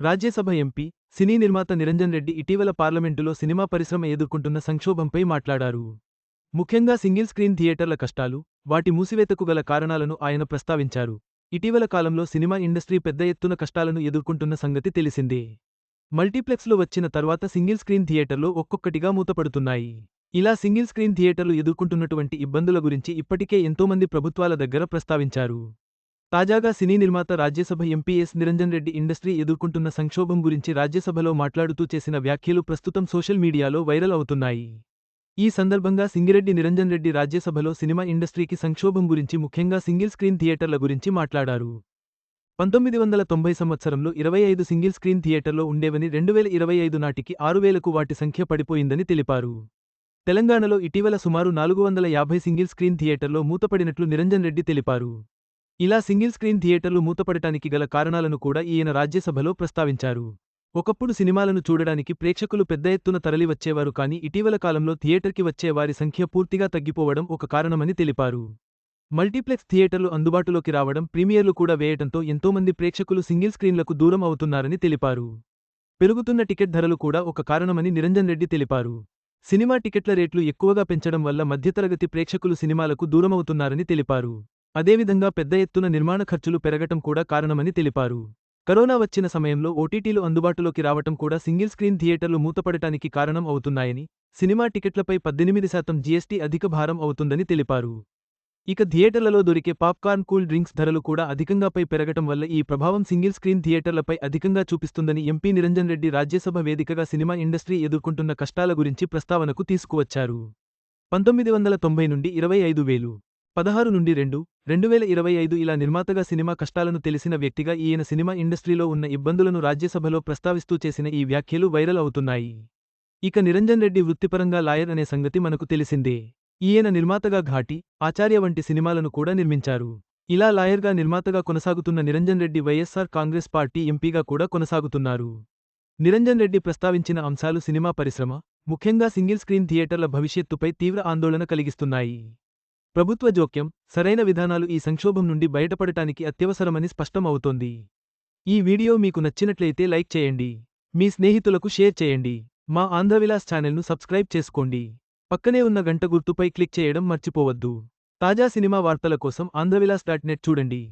Rajya Sabha MP సినీ నిర్మాత నిరంజన్ రెడ్డి ఇటీవల పార్లమెంటులో సినిమా పరిశ్రమ ఎదుర్కొంటున్న సంక్షోభంపై మాట్లాడారు. ముఖ్యంగా సింగిల్ స్క్రీన్ థియేటర్ల కష్టాలు వాటి మూసివేతకు గల కారణాలను ఆయన ప్రస్తావించారు. ఇటీవల కాలంలో సినిమా ఇండస్ట్రీ పెద్ద ఎత్తున కష్టాలను ఎదుర్కొంటున్న సంగతి తెలిసిందే. మల్టీప్లెక్స్లో వచ్చిన తర్వాత సింగిల్ స్క్రీన్ థియేటర్లు ఒక్కొక్కటిగా మూతపడుతున్నాయి. ఇలా సింగిల్ స్క్రీన్ థియేటర్లు ఎదుర్కొంటున్నటువంటి ఇబ్బందుల గురించి ఇప్పటికే ఎంతోమంది ప్రభుత్వాల దగ్గర ప్రస్తావించారు. తాజాగా సినీ నిర్మాత Rajya Sabha MP S Niranjan Reddy industry ఎదుర్కొంటున్న సంక్షోభం గురించి రాజ్యసభలో మాట్లాడుతూ చేసిన వ్యాఖ్యలు ప్రస్తుతం సోషల్ మీడియాలో వైరల్ అవుతున్నాయి. ఈ సందర్భంగా సింగిరెడ్డి నిరంజన్ రెడ్డి రాజ్యసభలో సినిమా ఇండస్ట్రీకి సంక్షోభం గురించి ముఖ్యంగా సింగిల్ స్క్రీన్ థియేటర్ల గురించి మాట్లాడారు. పంతొమ్మిది వందల తొంభై సంవత్సరంలో ఇరవై ఐదు సింగిల్ స్క్రీన్ థియేటర్లో ఉండేవని రెండు వేల ఇరవై ఐదు నాటికి ఆరు వేలకు వాటి సంఖ్య పడిపోయిందని తెలిపారు. తెలంగాణలో ఇటీవల సుమారు నాలుగు వందల యాభై సింగిల్ స్క్రీన్ థియేటర్లో మూతపడినట్లు నిరంజన్ రెడ్డి తెలిపారు. ఇలా సింగిల్ స్క్రీన్ థియేటర్లు మూతపడటానికి గల కారణాలను కూడా ఈయన రాజ్యసభలో ప్రస్తావించారు. ఒకప్పుడు సినిమాలను చూడడానికి ప్రేక్షకులు పెద్ద ఎత్తున తరలివచ్చేవారు కాని కానీ ఇటీవల కాలంలో థియేటర్కి వచ్చే వారి సంఖ్య పూర్తిగా తగ్గిపోవడం ఒక కారణమని తెలిపారు. మల్టీప్లెక్స్ థియేటర్లు అందుబాటులోకి రావడం ప్రీమియర్లు కూడా వేయటంతో ఎంతోమంది ప్రేక్షకులు సింగిల్ స్క్రీన్లకు దూరం అవుతున్నారని తెలిపారు. పెరుగుతున్న టికెట్ ధరలు కూడా ఒక కారణమని నిరంజన్ రెడ్డి తెలిపారు. సినిమా టికెట్ల రేట్లు ఎక్కువగా పెంచడం వల్ల మధ్యతరగతి ప్రేక్షకులు సినిమాలకు దూరమవుతున్నారని తెలిపారు. అదేవిధంగా పెద్ద ఎత్తున నిర్మాణ ఖర్చులు పెరగటం కూడా కారణమని తెలిపారు. కరోనా వచ్చిన సమయంలో ఓటీటీలు అందుబాటులోకి రావటం కూడా సింగిల్ స్క్రీన్ థియేటర్లు మూతపడటానికి కారణం అవుతున్నాయని సినిమా టికెట్లపై పద్దెనిమిది శాతం జీఎస్టీ అధిక భారం అవుతుందని తెలిపారు. ఇక థియేటర్లలో దొరికే పాప్కార్న్ కూల్ డ్రింక్స్ ధరలు కూడా అధికంగా పై పెరగటం వల్ల ఈ ప్రభావం సింగిల్ స్క్రీన్ థియేటర్లపై అధికంగా చూపిస్తుందని ఎంపీ నిరంజన్ రెడ్డి రాజ్యసభ వేదికగా సినిమా ఇండస్ట్రీ ఎదుర్కొంటున్న కష్టాల గురించి ప్రస్తావనకు తీసుకువచ్చారు. పంతొమ్మిది వందల తొంభై నుండి ఇరవై ఐదు వేలు. పదహారు నుండి రెండు రెండు వేల ఇరవై ఐదు ఇలా నిర్మాతగా సినిమా కష్టాలను తెలిసిన వ్యక్తిగా ఈయన సినిమా ఇండస్ట్రీలో ఉన్న ఇబ్బందులను రాజ్యసభలో ప్రస్తావిస్తూ చేసిన ఈ వ్యాఖ్యలు వైరల్ అవుతున్నాయి. ఇక నిరంజన్ రెడ్డి వృత్తిపరంగా లాయర్ అనే సంగతి మనకు తెలిసిందే. ఈయన నిర్మాతగా ఘాటి ఆచార్య వంటి సినిమాలను కూడా నిర్మించారు. ఇలా లాయర్గా నిర్మాతగా కొనసాగుతున్న Niranjan Reddy YSR Congress party ఎంపీగా కూడా కొనసాగుతున్నారు. నిరంజన్ రెడ్డి ప్రస్తావించిన అంశాలు సినిమా పరిశ్రమ ముఖ్యంగా సింగిల్ స్క్రీన్ థియేటర్ల భవిష్యత్తుపై తీవ్ర ఆందోళన కలిగిస్తున్నాయి. ప్రభుత్వ జోక్యం సరైన విధానాలు ఈ సంక్షోభం నుండి బయటపడటానికి అత్యవసరమని స్పష్టం అవుతోంది ఈ వీడియో మీకు నచ్చినట్లయితే లైక్ చేయండి. మీ స్నేహితులకు షేర్ చేయండి. మా ఆంధ్రవిలాస్ ఛానల్ను సబ్స్క్రైబ్ చేసుకోండి. పక్కనే ఉన్న గంట గుర్తుపై క్లిక్ చేయడం మర్చిపోవద్దు. తాజా సినిమా వార్తల కోసం ఆంధ్రవిలాస్ డాట్ నెట్ చూడండి.